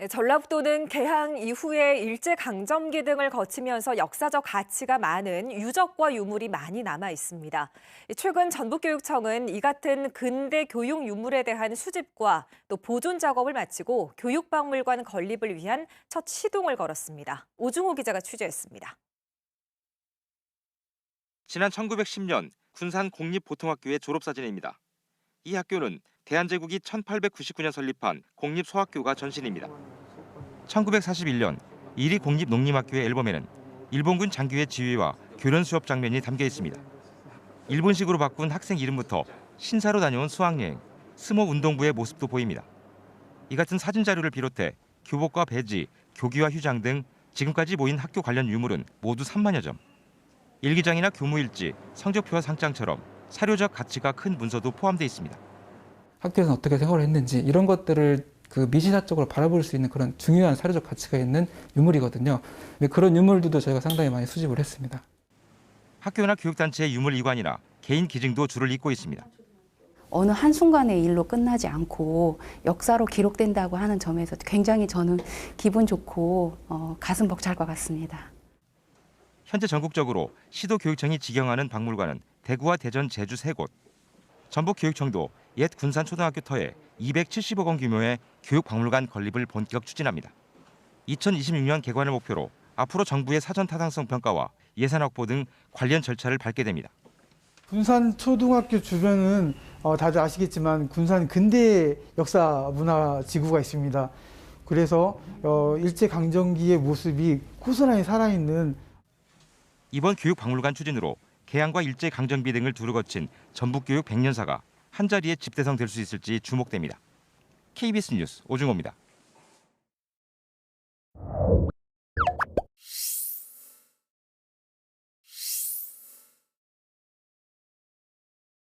네, 전라북도는 개항 이후에 일제강점기 등을 거치면서 역사적 가치가 많은 유적과 유물이 많이 남아 있습니다. 최근 전북교육청은 이 같은 근대 교육 유물에 대한 수집과 또 보존 작업을 마치고 교육박물관 건립을 위한 첫 시동을 걸었습니다. 오중호 기자가 취재했습니다. 지난 1910년 군산 공립보통학교의 졸업사진입니다. 이 학교는 대한제국이 1899년 설립한 공립소학교가 전신입니다. 1941년 이리 공립농림학교의 앨범에는 일본군 장교의 지휘와 교련 수업 장면이 담겨 있습니다. 일본식으로 바꾼 학생 이름부터 신사로 다녀온 수학여행, 스모 운동부의 모습도 보입니다. 이 같은 사진 자료를 비롯해 교복과 배지, 교기와 휴장 등 지금까지 모인 학교 관련 유물은 모두 3만여 점. 일기장이나 교무일지, 성적표와 상장처럼 사료적 가치가 큰 문서도 포함되어 있습니다. 학교에서 어떻게 생활을 했는지 이런 것들을 그 미시사적으로 바라볼 수 있는 그런 중요한 사료적 가치가 있는 유물이거든요. 근데 그런 유물들도 저희가 상당히 많이 수집을 했습니다. 학교나 교육단체의 유물 이관이나 개인 기증도 줄을 잇고 있습니다. 어느 한순간의 일로 끝나지 않고 역사로 기록된다고 하는 점에서 굉장히 저는 기분 좋고 어, 가슴 벅찰 것 같습니다. 현재 전국적으로 시도교육청이 지경하는 박물관은 대구와 대전, 제주 세 곳. 전북교육청도 옛 군산초등학교 터에 270억 원 규모의 교육박물관 건립을 본격 추진합니다. 2026년 개관을 목표로 앞으로 정부의 사전 타당성 평가와 예산 확보 등 관련 절차를 밟게 됩니다. 군산 초등학교 주변은 어, 다들 아시겠지만 군산 근대 역사 문화 지구가 있습니다. 그래서 어, 일제 강점기의 모습이 고스란히 살아있는 이번 교육박물관 추진으로 개항과 일제 강점기 등을 두루 거친 전북교육 100년사가 한 자리에 집대성 될 수 있을지 주목됩니다. KBS 뉴스 오중호입니다.